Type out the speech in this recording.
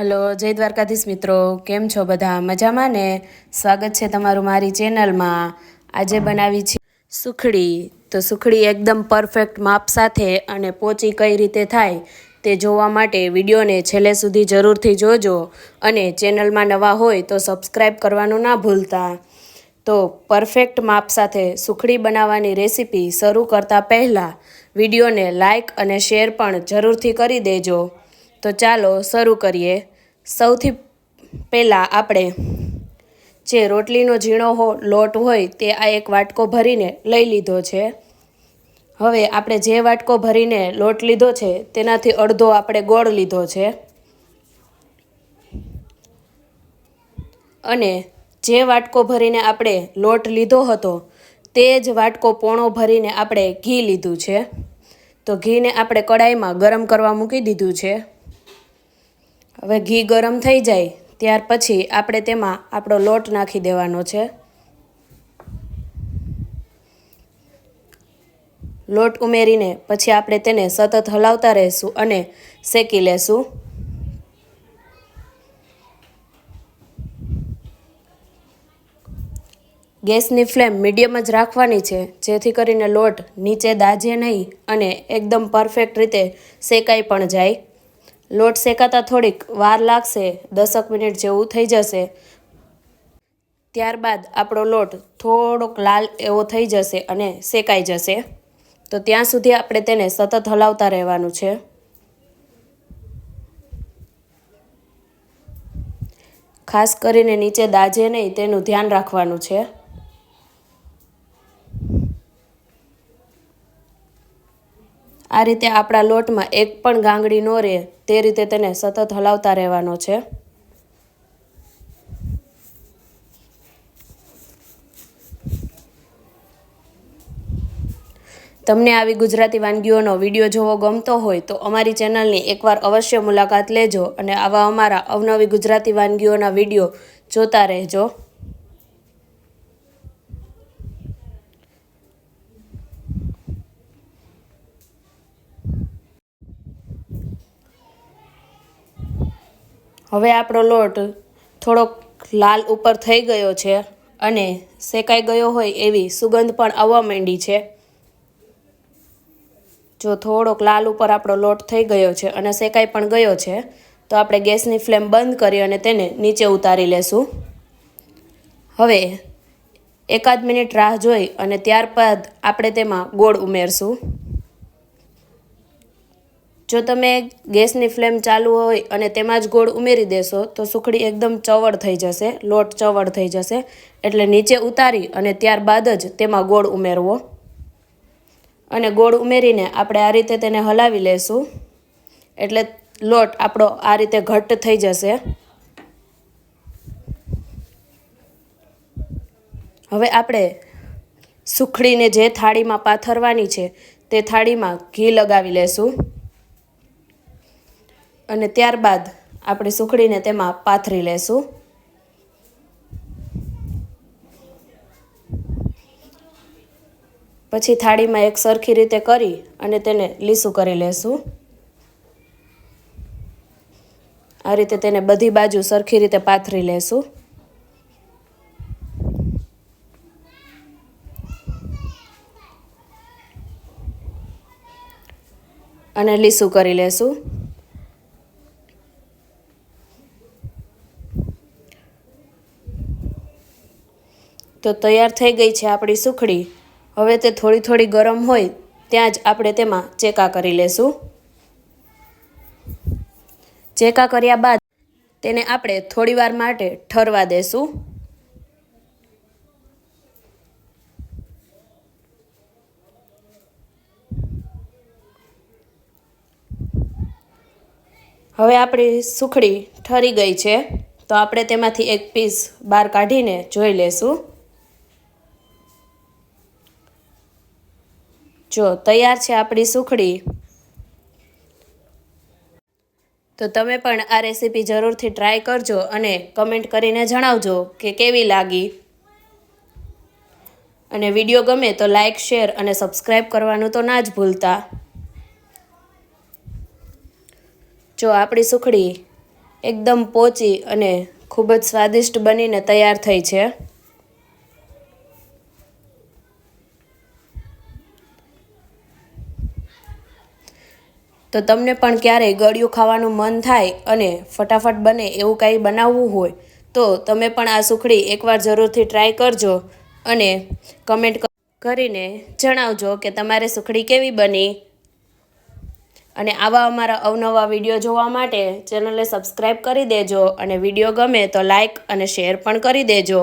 Hello, જય દ્વારકાધીશ મિત્રો. કેમ છો બધા? મજામાં ને? સ્વાગત છે તમારું મારી ચેનલમાં. આજે બનાવી છે સુખડી. તો સુખડી એકદમ પરફેક્ટ માપ સાથે અને પોચી કઈ રીતે થાય તે જોવા માટે વિડીયોને છેલ્લે સુધી જરૂરથી જોજો અને ચેનલમાં નવા હોય તો સબસ્ક્રાઈબ કરવાનું ના ભૂલતા. તો પરફેક્ટ માપ સાથે સુખડી બનાવવાની રેસીપી શરૂ કરતાં પહેલાં વિડીયોને લાઇક અને શેર પણ જરૂરથી કરી દેજો. તો ચાલો શરૂ કરીએ. સૌથી પહેલાં આપણે જે રોટલીનો ઝીણો હો, લોટ હોય તે આ એક વાટકો ભરીને લઈ લીધો છે. હવે આપણે જે વાટકો ભરીને લોટ લીધો છે તેનાથી અડધો આપણે ગોળ લીધો છે. અને જે વાટકો ભરીને આપણે લોટ લીધો હતો તે જ વાટકો પોણો ભરીને આપણે ઘી લીધું છે. તો ઘીને આપણે કડાઈમાં ગરમ કરવા મૂકી દીધું છે. હવે ઘી ગરમ થઈ જાય, ત્યાર પછી આપણે તેમાં આપણો લોટ નાખી દેવાનો છે. લોટ ઉમેરીને પછી આપણે તેને સતત હલાવતા રહેશું અને શેકી લેશું. ગેસની ફ્લેમ મીડિયમ જ રાખવાની છે, જેથી કરીને લોટ નીચે દાજે નહીં અને એકદમ પરફેક્ટ રીતે શેકાઈ પણ જાય. લોટ શેકાતા થોડીક વાર લાગશે, દસક મિનિટ જેવું થઈ જશે. ત્યારબાદ આપણો લોટ થોડોક લાલ એવો થઈ જશે અને શેકાઈ જશે. તો ત્યાં સુધી આપણે તેને સતત હલાવતા રહેવાનું છે. ખાસ કરીને નીચે દાજે નહીં, તેનું ધ્યાન રાખવાનું છે. આ રીતે આપણા લોટમાં એક પણ ગાંગડી ન રહે, તે રીતે તેને સતત હલાવતા રહેવાનો છે. તમને આવી ગુજરાતી વાનગીઓનો વીડિયો જોવો ગમતો હોય તો અમારી ચેનલની એકવાર અવશ્ય મુલાકાત લેજો અને આવા અમારા અવનવી ગુજરાતી વાનગીઓના વીડિયો જોતા રહેજો. હવે આપણો લોટ થોડોક લાલ ઉપર થઈ ગયો છે અને શેકાઈ ગયો હોય એવી સુગંધ પણ આવવા માંડી છે. જો થોડોક લાલ ઉપર આપણો લોટ થઈ ગયો છે અને શેકાઈ પણ ગયો છે, તો આપણે ગેસની ફ્લેમ બંધ કરી અને તેને નીચે ઉતારી લેશું. હવે એકાદ મિનિટ રાહ જોઈ અને ત્યારબાદ આપણે તેમાં ગોળ ઉમેરશું. જો તમે ગેસની ફ્લેમ ચાલુ હોય અને તેમાં જ ગોળ ઉમેરી દેશો, તો સુખડી એકદમ ચવડ થઈ જશે, લોટ ચવડ થઈ જશે. એટલે નીચે ઉતારી અને ત્યારબાદ જ તેમાં ગોળ ઉમેરવો. અને ગોળ ઉમેરીને આપણે આ રીતે તેને હલાવી લેશું. એટલે લોટ આપણો આ રીતે ઘટ્ટ થઈ જશે. હવે આપણે સુખડીને જે થાળીમાં પાથરવાની છે, તે થાળીમાં ઘી લગાવી લેશું. અને ત્યારબાદ આપણે સુખડીને તેમાં પાથરી લેશું. પછી થાળીમાં એક સરખી રીતે કરી અને તેને લીસું કરી લેશું. આ રીતે તેને બધી બાજુ સરખી રીતે પાથરી લેશું. અને લીસું કરી લેશું. તો તૈયાર થઈ ગઈ છે આપણી સુખડી. હવે તે થોડી થોડી ગરમ હોય ત્યાં જ આપણે તેમાં ચેકા કરી લેશું. ચેકા કર્યા બાદ તેને આપણે થોડીવાર માટે ઠરવા દેશું. હવે આપણી સુખડી ઠરી ગઈ છે, તો આપણે તેમાંથી એક પીસ બહાર કાઢીને જોઈ લેશું. જો, તૈયાર છે આપણી સુખડી. તો તમે પણ આ રેસીપી જરૂરથી ટ્રાય કરજો અને કમેન્ટ કરીને જણાવજો કે કેવી લાગી. અને વીડિયો ગમે તો લાઇક શેર અને સબસ્ક્રાઈબ કરવાનું તો ના જ ભૂલતા. જો, આપણી સુખડી એકદમ પોચી અને ખૂબ જ સ્વાદિષ્ટ બનીને તૈયાર થઈ છે. તો તમને પણ ક્યારેય ગળ્યું ખાવાનું મન થાય અને ફટાફટ બને એવું કાંઈ બનાવવું હોય, તો તમે પણ આ સુખડી એકવાર જરૂરથી ટ્રાય કરજો અને કમેન્ટ કરીને જણાવજો કે તમારે સુખડી કેવી બની. અને આવા અમારા અવનવા વીડિયો જોવા માટે ચેનલને સબસ્ક્રાઈબ કરી દેજો અને વીડિયો ગમે તો લાઈક અને શેર પણ કરી દેજો.